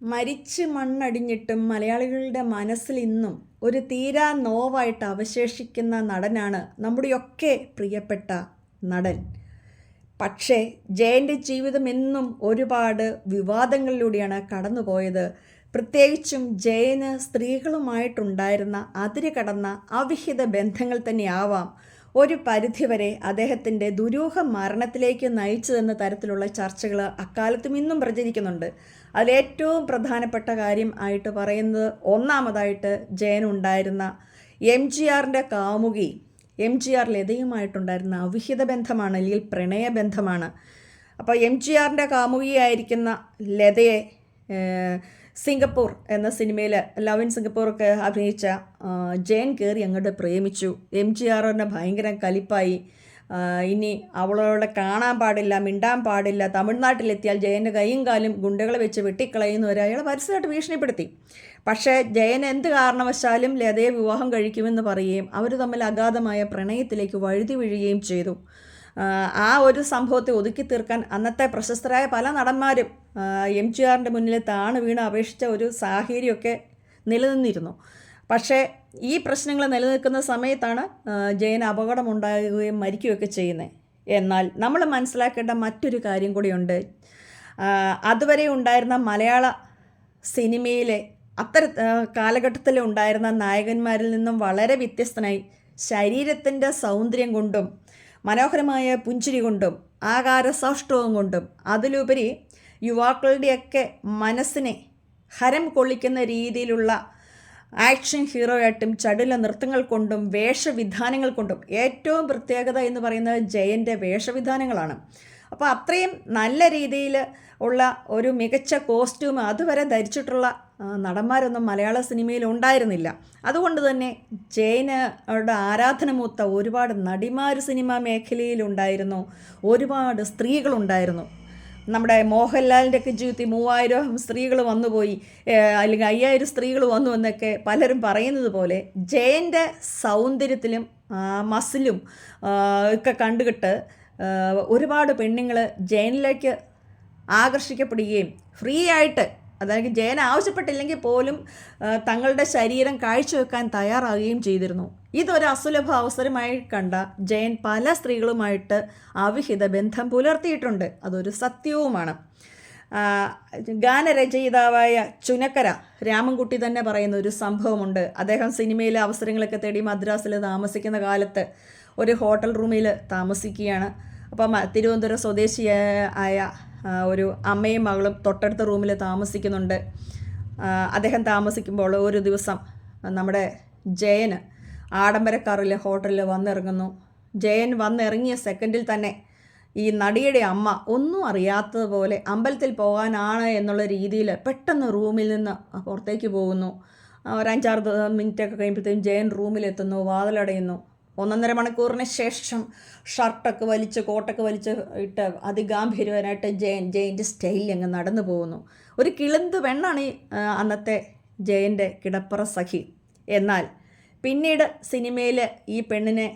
മരിച്ച് മണ്ണടിഞ്ഞിട്ടും മലയാളികളുടെ മനസ്സിൽ ഇന്നും ഒരു തീരാ നോവായിട്ട് അവശേഷിക്കുന്ന നടനാണ് നമ്മുടെയൊക്കെ പ്രിയപ്പെട്ട നടൻ. പക്ഷേ ജയന്റെ ജീവിതം എന്നും ഒരുപാട് വിവാദങ്ങളിലൂടെയാണ് കടന്നുപോയത്. പ്രത്യേകിച്ചും ജയന് സ്ത്രീകളുമായിട്ടുണ്ടായിരുന്ന അതിര് കടന്ന അവിഹിത ബന്ധങ്ങൾ തന്നെയാവാം ഒരു പരിധിവരെ അദ്ദേഹത്തിന്റെ ദുരൂഹ മരണത്തിലേക്ക് നയിച്ചതെന്ന തരത്തിലുള്ള ചർച്ചകൾ അക്കാലത്തും ഇന്നും പ്രചരിക്കുന്നുണ്ട്. അതിലേറ്റവും പ്രധാനപ്പെട്ട കാര്യം ആയിട്ട് പറയുന്നത് ഒന്നാമതായിട്ട് ജയനുണ്ടായിരുന്ന എം ജി ആറിന്റെ കാമുകി എം ജി ആർ ലതയുമായിട്ടുണ്ടായിരുന്ന അവിഹിത ബന്ധമാണ് അല്ലെങ്കിൽ പ്രണയബന്ധമാണ് അപ്പോൾ എം ജി ആറിന്റെ കാമുകിയായിരിക്കുന്ന ലതയെ സിംഗപ്പൂർ എന്ന സിനിമയിൽ ലവ് ഇൻ സിംഗപ്പൂറൊക്കെ അഭിനയിച്ച ജയൻ കയറി അങ്ങോട്ട് പ്രേമിച്ചു. എം ജി ആറിനെ ഭയങ്കര കലിപ്പായി. ഇനി അവളോട് കാണാൻ പാടില്ല മിണ്ടാൻ പാടില്ല. തമിഴ്നാട്ടിലെത്തിയാൽ ജയന്റെ കൈയും കാലും ഗുണ്ടകളെ വെച്ച് വെട്ടിക്കളയുന്നു അയാൾ പരസ്യമായിട്ട് ഭീഷണിപ്പെടുത്തി. പക്ഷേ ജയൻ എന്ത് കാരണവശാലും ലതയെ വിവാഹം കഴിക്കുമെന്ന് പറയുകയും അവർ തമ്മിൽ അഗാധമായ പ്രണയത്തിലേക്ക് വഴുതി വീഴുകയും ചെയ്തു. ആ ഒരു സംഭവത്തെ ഒതുക്കി തീർക്കാൻ അന്നത്തെ പ്രശസ്തരായ പല നടന്മാരും എം ജി ആറിന്റെ മുന്നിൽ താണ് വീണ് അപേക്ഷിച്ച ഒരു സാഹചര്യമൊക്കെ നിലനിന്നിരുന്നു. പക്ഷേ ഈ പ്രശ്നങ്ങൾ നിലനിൽക്കുന്ന സമയത്താണ് ജയൻ അപകടമുണ്ടാകുകയും മരിക്കുകയൊക്കെ ചെയ്യുന്നത് എന്നാൽ നമ്മൾ മനസ്സിലാക്കേണ്ട മറ്റൊരു കാര്യം കൂടിയുണ്ട്. അതുവരെ ഉണ്ടായിരുന്ന മലയാള സിനിമയിലെ അത്തര കാലഘട്ടത്തിൽ ഉണ്ടായിരുന്ന നായകന്മാരിൽ നിന്നും വളരെ വ്യത്യസ്തനായി ശരീരത്തിന്റെ സൗന്ദര്യം കൊണ്ടും മനോഹരമായ പുഞ്ചിരി കൊണ്ടും ആകാര സൗഷ്ടവും കൊണ്ടും അതിലുപരി യുവാക്കളുടെയൊക്കെ മനസ്സിനെ ഹരം കൊള്ളിക്കുന്ന രീതിയിലുള്ള ആക്ഷൻ ഹീറോയായിട്ടും ചടുല നൃത്തങ്ങൾ കൊണ്ടും വേഷവിധാനങ്ങൾ കൊണ്ടും ഏറ്റവും പ്രത്യേകത എന്ന് പറയുന്നത് ജയന്റെ വേഷവിധാനങ്ങളാണ്. അപ്പോൾ അത്രയും നല്ല രീതിയിൽ ഉള്ള ഒരു മികച്ച കോസ്റ്റ്യൂം അതുവരെ ധരിച്ചിട്ടുള്ള നടന്മാരൊന്നും മലയാള സിനിമയിൽ ഉണ്ടായിരുന്നില്ല. അതുകൊണ്ട് തന്നെ ജയനോട് ആരാധനമൂത്ത ഒരുപാട് നടിമാർ സിനിമാ മേഖലയിലുണ്ടായിരുന്നു ഒരുപാട് സ്ത്രീകളുണ്ടായിരുന്നു നമ്മുടെ മോഹൻലാലിന്റെ ഒക്കെ ജീവിതത്തിൽ മൂവായിരം സ്ത്രീകൾ വന്നുപോയി അല്ലെങ്കിൽ അയ്യായിരം സ്ത്രീകൾ വന്നു എന്നൊക്കെ പലരും പറയുന്നത് പോലെ ജയന്റെ സൗന്ദര്യത്തിലും മസിലും ഒക്കെ കണ്ടുകിട്ട് ഒരുപാട് പെണ്ണുങ്ങൾ ജയനിലേക്ക് ആകർഷിക്കപ്പെടുകയും ഫ്രീ ആയിട്ട് അതായത് ജയൻ ആവശ്യപ്പെട്ടില്ലെങ്കിൽ പോലും തങ്ങളുടെ ശരീരം കാഴ്ചവെക്കാൻ തയ്യാറാകുകയും ചെയ്തിരുന്നു. ഇതൊരു അസുലഭ അവസരമായി കണ്ട ജയൻ പല സ്ത്രീകളുമായിട്ട് അവിഹിത ബന്ധം പുലർത്തിയിട്ടുണ്ട്. അതൊരു സത്യവുമാണ്. ഗാനരചയിതാവായ ചുനക്കര രാമൻകുട്ടി തന്നെ പറയുന്ന ഒരു സംഭവമുണ്ട്. അദ്ദേഹം സിനിമയിലെ അവസരങ്ങളൊക്കെ തേടി മദ്രാസിൽ താമസിക്കുന്ന കാലത്ത് ഒരു ഹോട്ടൽ റൂമിൽ താമസിക്കുകയാണ്. അപ്പം തിരുവനന്തപുരം സ്വദേശിയായ ഒരു അമ്മയും മകളും തൊട്ടടുത്ത റൂമിൽ താമസിക്കുന്നുണ്ട്. അദ്ദേഹം താമസിക്കുമ്പോൾ ഒരു ദിവസം നമ്മുടെ ജയന് ആഡംബര ഹോട്ടലിൽ വന്നിറങ്ങുന്നു. ജയൻ വന്നിറങ്ങിയ സെക്കൻഡിൽ തന്നെ ഈ നടിയുടെ അമ്മ ഒന്നും അറിയാത്തതുപോലെ അമ്പലത്തിൽ പോകാനാണ് എന്നുള്ള രീതിയിൽ പെട്ടെന്ന് റൂമിൽ നിന്ന് പുറത്തേക്ക് പോകുന്നു. ഒരു അഞ്ചാറ് മിനിറ്റൊക്കെ കഴിയുമ്പോഴത്തേക്കും ജയൻ റൂമിലെത്തുന്നു വാതിലടയുന്നു. ഒന്നൊന്നര മണിക്കൂറിന് ശേഷം ഷർട്ടൊക്കെ വലിച്ച് കോട്ടൊക്കെ വലിച്ച് ഇട്ട് അതിഗാംഭീര്യമായിട്ട് ജയൻ ജയന്റെ സ്റ്റൈലിൽ അങ്ങ് നടന്നു പോകുന്നു. ഒരു കിളുന്ത് പെണ്ണാണ് ഈ അന്നത്തെ ജയന്റെ കിടപ്പറ സഖി. എന്നാൽ പിന്നീട് സിനിമയിൽ ഈ പെണ്ണിനെ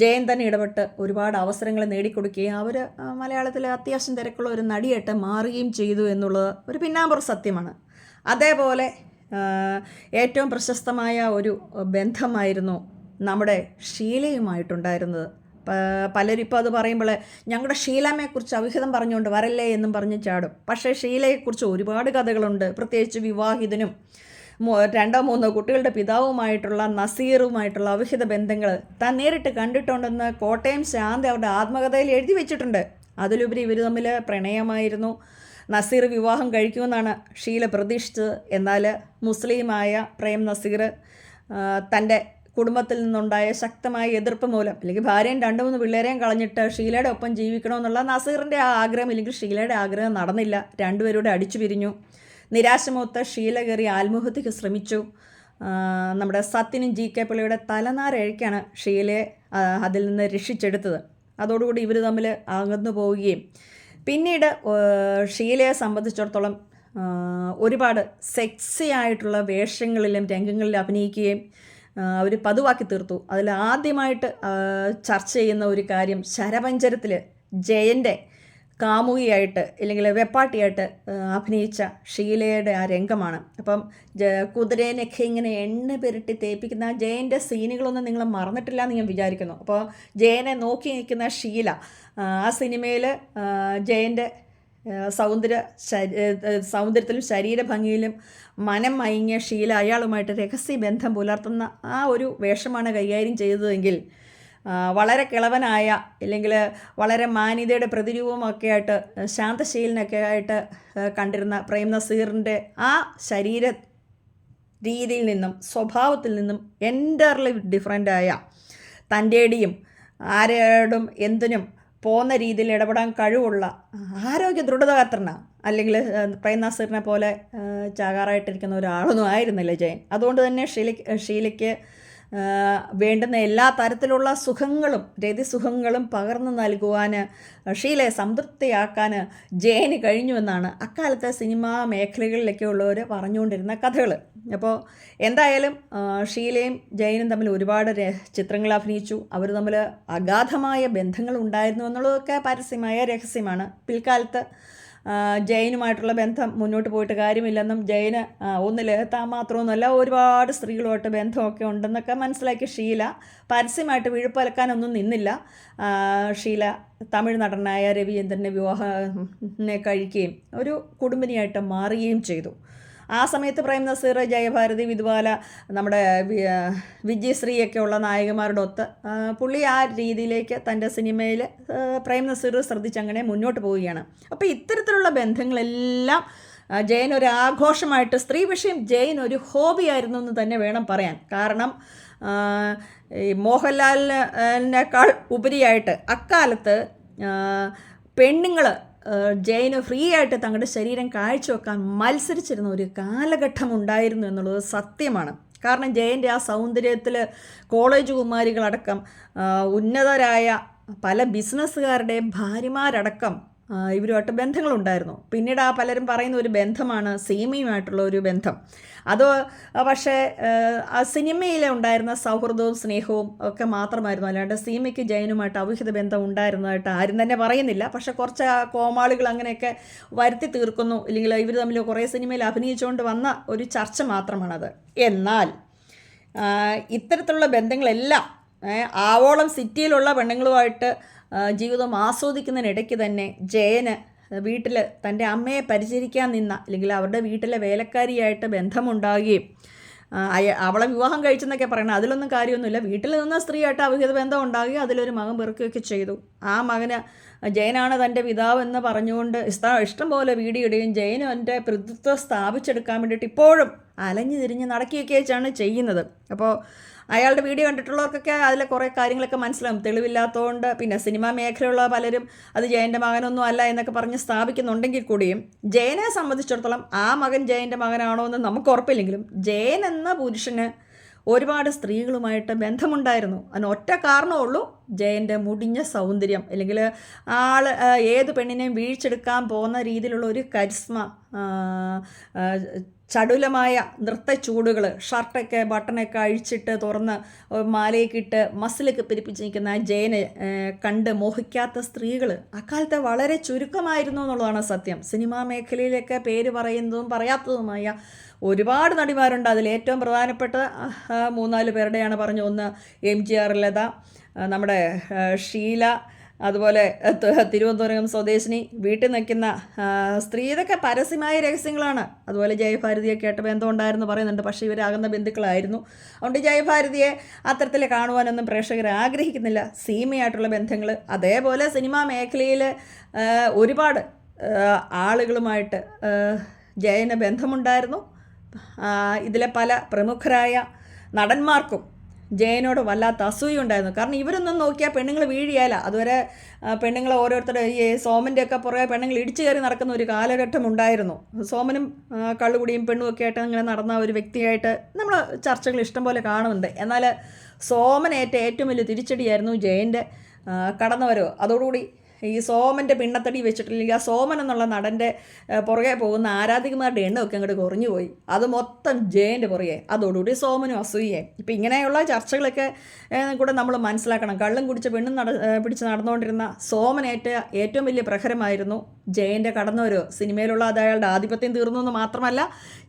ജയൻ തന്നെ ഇടപെട്ട് ഒരുപാട് അവസരങ്ങൾ നേടിക്കൊടുക്കുകയും അവർ മലയാളത്തിലെ അത്യാവശ്യം തിരക്കുള്ള ഒരു നടിയായിട്ട് മാറുകയും ചെയ്തു എന്നുള്ളത് ഒരു പിന്നാമ്പുറ സത്യമാണ്. അതേപോലെ ഏറ്റവും പ്രശസ്തമായ ഒരു ബന്ധമായിരുന്നു നമ്മുടെ ഷീലയുമായിട്ടുണ്ടായിരുന്നത്. പലരും ഇപ്പോൾ അത് പറയുമ്പോൾ ഞങ്ങളുടെ ഷീലാമ്മയെക്കുറിച്ച് അവിഹിതം പറഞ്ഞുകൊണ്ട് വരല്ലേ എന്നും പറഞ്ഞ് ചാടും. പക്ഷേ ഷീലയെക്കുറിച്ച് ഒരുപാട് കഥകളുണ്ട്. പ്രത്യേകിച്ച് വിവാഹിതനും രണ്ടോ മൂന്നോ കുട്ടികളുടെ പിതാവുമായിട്ടുള്ള നസീറുമായിട്ടുള്ള അവിഹിത ബന്ധങ്ങൾ താൻ നേരിട്ട് കണ്ടിട്ടുണ്ടെന്ന് കോട്ടയം ശാന്തി അവരുടെ ആത്മകഥയിൽ എഴുതി വെച്ചിട്ടുണ്ട്. അതിലുപരി ഇവർ തമ്മിൽ പ്രണയമായിരുന്നു. നസീർ വിവാഹം കഴിക്കുമെന്നാണ് ഷീല പ്രതീക്ഷിച്ചത്. എന്നാൽ മുസ്ലിമായ പ്രേം നസീർ തന്റെ കുടുംബത്തിൽ നിന്നുണ്ടായ ശക്തമായ എതിർപ്പ് മൂലം അല്ലെങ്കിൽ ഭാര്യയും രണ്ട് മൂന്ന് പിള്ളേരെയും കളഞ്ഞിട്ട് ഷീലയുടെ ഒപ്പം ജീവിക്കണമെന്നുള്ള നസീറിന്റെ ആ ആഗ്രഹം ഇല്ലെങ്കിൽ ഷീലയുടെ ആഗ്രഹം നടന്നില്ല. രണ്ടുപേരുടെ അടിച്ചു പിരിഞ്ഞു. നിരാശമൂത്ത ഷീല കയറി ആത്മഹത്യക്ക് ശ്രമിച്ചു. നമ്മുടെ സത്യനും ജി കെ പിള്ളയുടെ തലനാരഴയ്ക്കാണ് ഷീലയെ അതിൽ നിന്ന് രക്ഷിച്ചെടുത്തത്. അതോടുകൂടി ഇവർ തമ്മിൽ അകന്നു പോവുകയും. പിന്നീട് ഷീലയെ സംബന്ധിച്ചിടത്തോളം ഒരുപാട് സെക്സി ആയിട്ടുള്ള വേഷങ്ങളിലും രംഗങ്ങളിലും അഭിനയിക്കുകയും അവർ പതിവാക്കി തീർത്തു. അതിൽ ആദ്യമായിട്ട് ചർച്ച ചെയ്യുന്ന ഒരു കാര്യം ശരപഞ്ചരത്തിൽ ജയന്റെ കാമുകിയായിട്ട് അല്ലെങ്കിൽ വെപ്പാട്ടിയായിട്ട് അഭിനയിച്ച ഷീലയുടെ ആ രംഗമാണ്. അപ്പം ജ കുതിരേനൊക്കെ ഇങ്ങനെ എണ്ണ പെരട്ടി തേപ്പിക്കുന്ന ആ ജയന്റെ സീനുകളൊന്നും നിങ്ങൾ മറന്നിട്ടില്ല എന്ന് ഞാൻ വിചാരിക്കുന്നു. അപ്പോൾ ജയനെ നോക്കി നിൽക്കുന്ന ഷീല ആ, സിനിമയിൽ ജയന്റെ സൗന്ദര്യ സൗന്ദര്യത്തിലും ശരീരഭംഗിയിലും മനം മയങ്ങിയ ഷീല അയാളുമായിട്ട് രഹസ്യ ബന്ധം പുലർത്തുന്ന ആ ഒരു വേഷമാണ് കൈകാര്യം ചെയ്തതെങ്കിൽ വളരെ കിളവനായ അല്ലെങ്കിൽ വളരെ മാന്യതയുടെ പ്രതിരൂപമൊക്കെ ആയിട്ട് ശാന്തശീലനൊക്കെ ആയിട്ട് കണ്ടിരുന്ന പ്രേം നസീറിന്റെ ആ ശരീര രീതിയിൽ നിന്നും സ്വഭാവത്തിൽ നിന്നും എന്റർലി ഡിഫറന്റായ തന്റെടിയും ആരോടും എന്തിനും പോകുന്ന രീതിയിൽ ഇടപെടാൻ കഴിവുള്ള ആരോഗ്യ ദൃഢതാത്രന അല്ലെങ്കിൽ പ്രൈം പോലെ ചാകാറായിട്ടിരിക്കുന്ന ഒരാളൊന്നും ആയിരുന്നില്ല ജയൻ. അതുകൊണ്ട് തന്നെ ഷീല ഷീലയ്ക്ക് വേണ്ടുന്ന എല്ലാ തരത്തിലുള്ള സുഖങ്ങളും രതിസുഖങ്ങളും പകർന്നു നൽകുവാൻ ഷീലയെ സംതൃപ്തിയാക്കാൻ ജയന് കഴിഞ്ഞുവെന്നാണ് അക്കാലത്തെ സിനിമാ മേഖലകളിലൊക്കെ ഉള്ളവർ പറഞ്ഞുകൊണ്ടിരുന്ന കഥകൾ അപ്പോൾ എന്തായാലും ഷീലയും ജയനും തമ്മിൽ ഒരുപാട് ചിത്രങ്ങൾ അഭിനയിച്ചു. അവർ തമ്മിൽ അഗാധമായ ബന്ധങ്ങൾ ഉണ്ടായിരുന്നു എന്നുള്ളതൊക്കെ പരസ്യമായ രഹസ്യമാണ്. പിൽക്കാലത്ത് ജയനുമായിട്ടുള്ള ബന്ധം മുന്നോട്ട് പോയിട്ട് കാര്യമില്ലെന്നും ജയന് ഒന്നിൽ താൻ മാത്രമൊന്നുമല്ല ഒരുപാട് സ്ത്രീകളുമായിട്ട് ബന്ധമൊക്കെ ഉണ്ടെന്നൊക്കെ മനസ്സിലാക്കിയ ഷീല പരസ്യമായിട്ട് വിഴുപ്പലക്കാനൊന്നും നിന്നില്ല. ഷീല തമിഴ് നടനായ രവീന്ദ്രന്റെ വിവാഹനെ കഴിക്കുകയും ഒരു കുടുംബിനിയായിട്ട് മാറുകയും ചെയ്തു. ആ സമയത്ത് പ്രേം നസീർ ജയഭാരതി വിധുവാല നമ്മുടെ വിജയശ്രീയൊക്കെ ഉള്ള നായകന്മാരുടെ ഒത്ത് പുള്ളി ആ രീതിയിലേക്ക് തന്റെ സിനിമയിൽ പ്രേം നസീർ ശ്രദ്ധിച്ചങ്ങനെ മുന്നോട്ട് പോവുകയാണ്. അപ്പോൾ ഇത്തരത്തിലുള്ള ബന്ധങ്ങളെല്ലാം ജയൻ ഒരു ആഘോഷമായിട്ട് സ്ത്രീ വിഷയം ജയൻ ഒരു ഹോബിയായിരുന്നു എന്ന് തന്നെ വേണം പറയാൻ. കാരണം ഈ മോഹൻലാലിനേക്കാൾ ഉപരിയായിട്ട് അക്കാലത്ത് പെണ്ണുങ്ങൾ ജയന് ഫ്രീ ആയിട്ട് തങ്ങളുടെ ശരീരം കാഴ്ചവെക്കാൻ മത്സരിച്ചിരുന്ന ഒരു കാലഘട്ടം ഉണ്ടായിരുന്നു എന്നുള്ളത് സത്യമാണ്. കാരണം ജയന്റെ ആ സൗന്ദര്യത്തിൽ കോളേജ് കുമാരികളടക്കം ഉന്നതരായ പല ബിസിനസ്സുകാരുടെയും ഭാര്യമാരടക്കം ഇവരുമായിട്ട് ബന്ധങ്ങളുണ്ടായിരുന്നു? പിന്നീട് ആ പലരും പറയുന്ന ഒരു ബന്ധമാണ് സീമയുമായിട്ടുള്ള ഒരു ബന്ധം. അത് പക്ഷേ ആ സിനിമയിൽ ഉണ്ടായിരുന്ന സൗഹൃദവും സ്നേഹവും ഒക്കെ മാത്രമായിരുന്നു? അല്ലാണ്ട് സീമയ്ക്ക് ജയനുമായിട്ട് അവിഹിത ബന്ധം ഉണ്ടായിരുന്നതായിട്ട് ആരും തന്നെ പറയുന്നില്ല. പക്ഷേ കുറച്ച് കോമാളികൾ അങ്ങനെയൊക്കെ വരുത്തി തീർക്കുന്നു. ഇല്ലെങ്കിൽ ഇവർ തമ്മിൽ കുറേ സിനിമയിൽ അഭിനയിച്ചുകൊണ്ട് വന്ന ഒരു ചർച്ച മാത്രമാണത്. എന്നാൽ ഇത്തരത്തിലുള്ള ബന്ധങ്ങളെല്ലാം ആവോളം സിറ്റിയിലുള്ള പെണ്ണുങ്ങളുമായിട്ട് ജീവിതം ആസ്വദിക്കുന്നതിനിടയ്ക്ക് തന്നെ ജയന് വീട്ടിൽ തന്റെ അമ്മയെ പരിചരിക്കാൻ നിന്ന അല്ലെങ്കിൽ അവരുടെ വീട്ടിലെ വേലക്കാരിയായിട്ട് ബന്ധമുണ്ടാകുകയും അവളെ വിവാഹം കഴിച്ചെന്നൊക്കെ പറയണം അതിലൊന്നും കാര്യമൊന്നുമില്ല. വീട്ടിൽ നിന്ന സ്ത്രീയായിട്ട് അവിഹിത ബന്ധം ഉണ്ടാകുകയും അതിലൊരു മകൻ പെറുക്കുകയൊക്കെ ചെയ്തു. ആ മകന് ജയനാണ് തന്റെ പിതാവ് എന്ന് പറഞ്ഞുകൊണ്ട് ഇഷ്ടം ഇഷ്ടം പോലെ വീടിയിടുകയും ജയനും എന്റെ പ്രതിത്വം സ്ഥാപിച്ചെടുക്കാൻ വേണ്ടിയിട്ട് ഇപ്പോഴും അലഞ്ഞു തിരിഞ്ഞ് നടക്കുകയൊക്കെയാണ് ചെയ്യുന്നത്. അപ്പോൾ അയാളുടെ വീഡിയോ കണ്ടിട്ടുള്ളവർക്കൊക്കെ അതിലെ കുറേ കാര്യങ്ങളൊക്കെ മനസ്സിലാവും. തെളിവില്ലാത്തതുകൊണ്ട് പിന്നെ സിനിമാ മേഖലയുള്ള പലരും അത് ജയന്റെ മകനൊന്നും അല്ല എന്നൊക്കെ പറഞ്ഞ് സ്ഥാപിക്കുന്നുണ്ടെങ്കിൽ കൂടിയും ജയനെ സംബന്ധിച്ചിടത്തോളം ആ മകൻ ജയന്റെ മകനാണോ എന്ന് നമുക്ക് ഉറപ്പില്ലെങ്കിലും ജയൻ എന്ന പുരുഷന് ഒരുപാട് സ്ത്രീകളുമായിട്ട് ബന്ധമുണ്ടായിരുന്നു. അതിന് ഒറ്റ കാരണമുള്ളൂ ജയന്റെ മുടിഞ്ഞ സൗന്ദര്യം. അല്ലെങ്കിൽ ആൾ ഏത് പെണ്ണിനെയും വീഴ്ചെടുക്കാൻ പോകുന്ന രീതിയിലുള്ള ഒരു കരിസ്മ ചടുലമായ നൃത്തച്ചൂടുകൾ ഷർട്ടൊക്കെ ബട്ടണൊക്കെ അഴിച്ചിട്ട് തുറന്ന് മാലയൊക്കെ മസിലൊക്കെ പിരിപ്പിച്ച് നിൽക്കുന്ന ജയനെ കണ്ട് മോഹിക്കാത്ത സ്ത്രീകൾ അക്കാലത്തെ വളരെ ചുരുക്കമായിരുന്നു എന്നുള്ളതാണ് സത്യം. സിനിമാ മേഖലയിലൊക്കെ പേര് പറയുന്നതും പറയാത്തതുമായ ഒരുപാട് നടിമാരുണ്ട്. അതിൽ ഏറ്റവും പ്രധാനപ്പെട്ട മൂന്നാൽ പേരുടെയാണ് പറഞ്ഞു ഒന്ന് എം ജി ആർ ലത നമ്മുടെ ഷീല അതുപോലെ തിരുവനന്തപുരം സ്വദേശിനി വീട്ടിൽ നിൽക്കുന്ന സ്ത്രീ. ഇതൊക്കെ പരസ്യമായ രഹസ്യങ്ങളാണ്. അതുപോലെ ജയഭാരതിയൊക്കെ കേട്ട ബന്ധം ഉണ്ടായിരുന്നു പറയുന്നുണ്ട്. പക്ഷേ ഇവരാകുന്ന ബന്ധുക്കളായിരുന്നു. അതുകൊണ്ട് ജയഭാരതിയെ അത്തരത്തിൽ കാണുവാനൊന്നും പ്രേക്ഷകർ ആഗ്രഹിക്കുന്നില്ല. സീമയായിട്ടുള്ള ബന്ധങ്ങൾ. അതേപോലെ സിനിമാ മേഖലയിൽ ഒരുപാട് ആളുകളുമായിട്ട് ജയന് ബന്ധമുണ്ടായിരുന്നു. ഇതിലെ പല പ്രമുഖരായ നടന്മാർക്കും ജയനോട് വല്ലാത്ത അസൂയുണ്ടായിരുന്നു കാരണം ഇവരൊന്നും നോക്കിയാൽ പെണ്ണുങ്ങൾ വീഴിയാല. അതുവരെ പെണ്ണുങ്ങൾ ഓരോരുത്തരുടെ ഈ സോമന്റെ ഒക്കെ പുറകെ പെണ്ണുങ്ങൾ ഇടിച്ചു കയറി നടക്കുന്ന ഒരു കാലഘട്ടം ഉണ്ടായിരുന്നു. സോമനും കള്ളുകുടിയും പെണ്ണും ഒക്കെ ആയിട്ട് ഇങ്ങനെ നടന്ന ഒരു വ്യക്തിയായിട്ട് നമ്മൾ ചർച്ചകൾ ഇഷ്ടം പോലെ കാണുന്നുണ്ട്. എന്നാൽ സോമനേറ്റ ഏറ്റവും വലിയ തിരിച്ചടിയായിരുന്നു ജയന്റെ കടന്നുവരവ്. അതോടുകൂടി ഈ സോമന്റെ പിണ്ണത്തടി വെച്ചിട്ടില്ലെങ്കിൽ ആ സോമൻ എന്നുള്ള നടന്റെ പുറകെ പോകുന്ന ആരാധികമാരുടെ എണ്ണമൊക്കെ അങ്ങോട്ട് കുറഞ്ഞു പോയി. അത് മൊത്തം ജയന്റെ പുറകെ. അതോടുകൂടി സോമനും അസൂയയും ഇപ്പം ഇങ്ങനെയുള്ള ചർച്ചകളൊക്കെ കൂടെ നമ്മൾ മനസ്സിലാക്കണം. കള്ളും കുടിച്ച പെണ്ണും നട പിടിച്ച് നടന്നുകൊണ്ടിരുന്ന ഏറ്റ ഏറ്റവും വലിയ പ്രഹരമായിരുന്നു ജയന്റെ കടന്നൊരു. സിനിമയിലുള്ള അയാളുടെ ആധിപത്യം തീർന്നു എന്ന് മാത്രമല്ല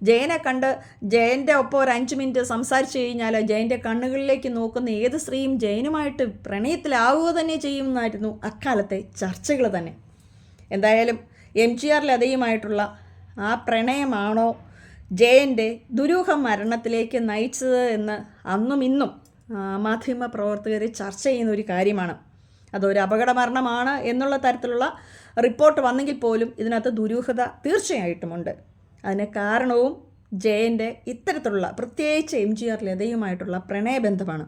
ജയനെ കണ്ട് ജയന്റെ ഒപ്പം ഒരു അഞ്ച് മിനിറ്റ് സംസാരിച്ചു കഴിഞ്ഞാൽ ജയന്റെ കണ്ണുകളിലേക്ക് നോക്കുന്ന ഏത് സ്ത്രീയും ജയനുമായിട്ട് പ്രണയത്തിലാവുക തന്നെ ചെയ്യുമെന്നായിരുന്നു അക്കാലത്തെ ചർച്ചകൾ തന്നെ. എന്തായാലും എം ജി ആർ ആ പ്രണയമാണോ ജയന്റെ ദുരൂഹ മരണത്തിലേക്ക് നയിച്ചത് എന്ന് അന്നും ഇന്നും മാധ്യമ പ്രവർത്തകർ ചർച്ച ചെയ്യുന്ന ഒരു കാര്യമാണ്. അതൊരു അപകട മരണമാണ് എന്നുള്ള തരത്തിലുള്ള റിപ്പോർട്ട് വന്നെങ്കിൽ പോലും ഇതിനകത്ത് ദുരൂഹത തീർച്ചയായിട്ടുമുണ്ട്. അതിന് കാരണവും ജയന്റെ ഇത്തരത്തിലുള്ള പ്രത്യേകിച്ച് എം ജി ആർ ലതയുമായിട്ടുള്ള പ്രണയബന്ധമാണ്.